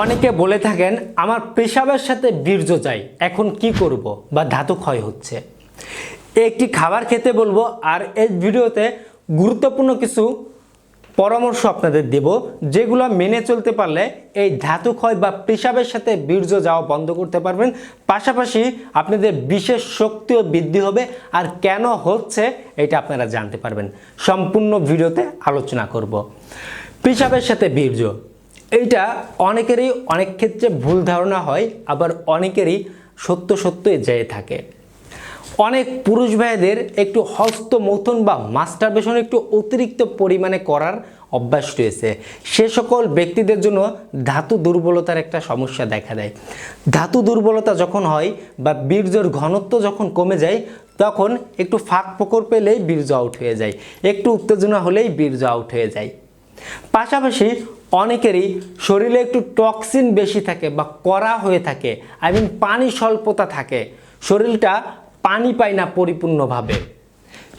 অনেকে বলে থাকেন, আমার পেশাবের সাথে বীর্য চাই, এখন কি করব বা ধাতু ক্ষয় হচ্ছে? একটি খাবার খেতে বলব, আর এই ভিডিওতে গুরুত্বপূর্ণ কিছু পরামর্শ আপনাদের দেব, যেগুলো মেনে চলতে পারলে এই ধাতু ক্ষয় বা পেশাবের সাথে বীর্য যাওয়া বন্ধ করতে পারবেন। পাশাপাশি আপনাদের বিশেষ শক্তিও বৃদ্ধি হবে, আর কেন হচ্ছে এটা আপনারা জানতে পারবেন। সম্পূর্ণ ভিডিওতে আলোচনা করব। পেশাবের সাথে বীর্য এইটা অনেকেরই অনেক ক্ষেত্রে ভুল ধারণা হয়, আবার অনেকেরই সত্য সত্যই যেয়ে থাকে। অনেক পুরুষ ভাইদের একটু হস্তমৈথুন বা মাস্টারবেশন একটু অতিরিক্ত পরিমাণে করার অভ্যাস রয়েছে। সে সকল ব্যক্তিদের জন্য ধাতু দুর্বলতার একটা সমস্যা দেখা দেয়। ধাতু দুর্বলতা যখন হয় বা বীর্যর ঘনত্ব যখন কমে যায়, তখন একটু ফাঁক ফোকর পেলেই বীর্য আউট হয়ে যায়। একটু উত্তেজনা হলেই বীর্য আউট হয়ে যায়। পাশাপাশি অনেকেরই শরীরে একটু টক্সিন বেশি থাকে বা কড়া হয়ে থাকে আই মিন পানি স্বল্পতা থাকে, শরীরটা পানি পায় না পরিপূর্ণভাবে।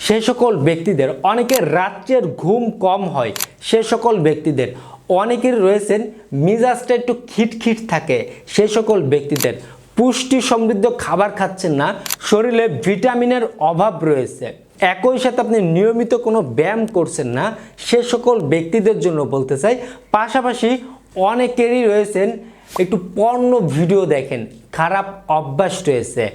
সে সকল ব্যক্তিদের অনেকের রাত্রের ঘুম কম হয়, সে সকল ব্যক্তিদের। অনেকের রয়েছেন, মিজাজটা একটু খিটখিট থাকে, সে সকল ব্যক্তিদের। পুষ্টি সমৃদ্ধ খাবার খাচ্ছেন না, শরীরে ভিটামিনের অভাব রয়েছে। একই সাথে আপনি নিয়মিত কোনো ব্যায়াম করছেন না, সে সকল ব্যক্তিদের জন্য বলতে চাই। পাশাপাশি অনেকেরই রয়েছেন, একটু পণ্য ভিডিও দেখেন, খারাপ অভ্যাস রয়েছে,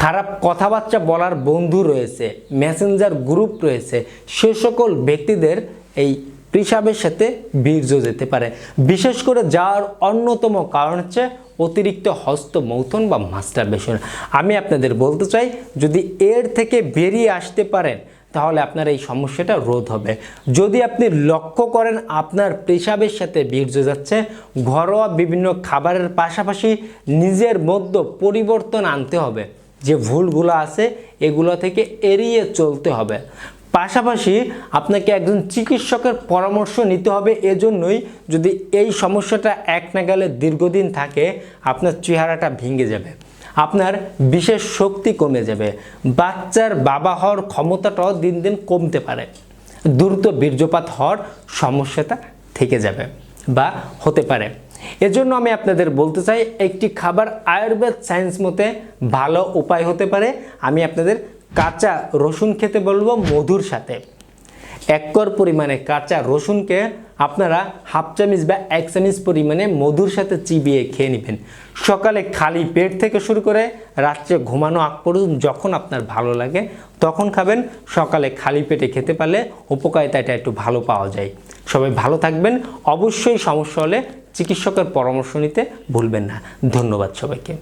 খারাপ কথাবার্তা বলার বন্ধু রয়েছে মেসেঞ্জার গ্রুপ রয়েছে, সে সকল ব্যক্তিদের এই পেশাবের সাথে বীর্য যেতে পারে। বিশেষ করে যাওয়ার অন্যতম কারণ হচ্ছে অতিরিক্ত হস্তমৈথুন বা মাস্টারবেশন। আমি আপনাদের বলতে চাই, যদি এর থেকে বেরিয়ে আসতে পারেন, তাহলে আপনার এই সমস্যাটা রোধ হবে। যদি আপনি লক্ষ্য করেন আপনার পেশাবের সাথে বীর্য যাচ্ছে, ঘরোয়া বিভিন্ন খাবারের পাশাপাশি নিজের মধ্যে পরিবর্তন আনতে হবে। যে ভুলগুলো আছে, এগুলো থেকে এড়িয়ে চলতে হবে। পাশাপাশি আপনাকে একজন চিকিৎসকের পরামর্শ নিতে হবে এজন্যই যদি এই সমস্যাটা এক নাগালে দীর্ঘদিন থাকে, আপনার চেহারাটা ভেঙে যাবে, আপনার বিশেষ শক্তি কমে যাবে, বাচ্চার বাবা হওয়ার ক্ষমতাটাও দিন দিন কমতে পারে, দ্রুত বীর্যপাত হওয়ার সমস্যাটা থেকে যাবে বা হতে পারে। এজন্য আমি আপনাদের বলতে চাই, একটি খাবার আয়ুর্বেদ সায়েন্স মতে ভালো উপায় হতে পারে। আমি আপনাদের কাঁচা রসুন খেতে বলব মধুর সাথে। একর পরিমাণে কাঁচা রসুনকে আপনারা হাফ চামিচ বা এক চামিচ পরিমাণে মধুর সাথে চিবিয়ে খেয়ে নেবেন। সকালে খালি পেট থেকে শুরু করে রাত্রে ঘুমানো আগ পর্যন্ত যখন আপনার ভালো লাগে তখন খাবেন। সকালে খালি পেটে খেতে পারলে উপকারিতা এটা একটু ভালো পাওয়া যায়। সবাই ভালো থাকবেন। অবশ্যই সমস্যা হলে চিকিৎসকের পরামর্শ নিতে ভুলবেন না। ধন্যবাদ সবাইকে।